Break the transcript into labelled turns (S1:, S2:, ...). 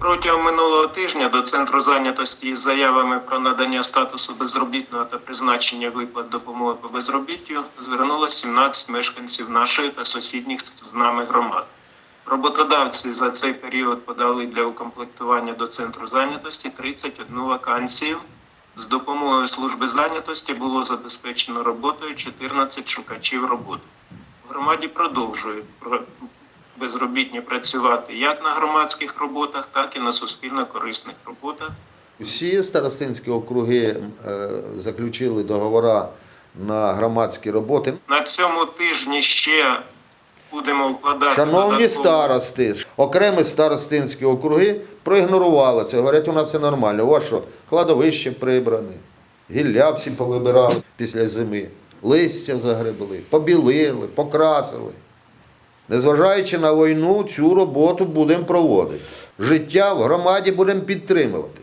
S1: Протягом минулого тижня до центру зайнятості із заявами про надання статусу безробітного та призначення виплат допомоги по безробіттю звернулося 17 мешканців нашої та сусідніх з нами громад. Роботодавці за цей період подали для укомплектування до центру зайнятості 31 вакансію. З допомогою служби зайнятості було забезпечено роботою 14 шукачів роботи. В громаді продовжують про- безробітні працювати як на громадських роботах, так і на суспільно корисних роботах.
S2: Всі старостинські округи е, заключили договори на громадські роботи.
S1: На цьому тижні ще будемо вкладати
S2: Шановні
S1: додатково-
S2: старости, окремі старостинські округи проігнорували це. Говорять, у нас все нормально. У вас що, кладовище прибране, гілля всі повибирали після зими, листя загребли, побілили, покрасили. Незважаючи на війну, цю роботу будемо проводити. Життя в громаді будемо підтримувати.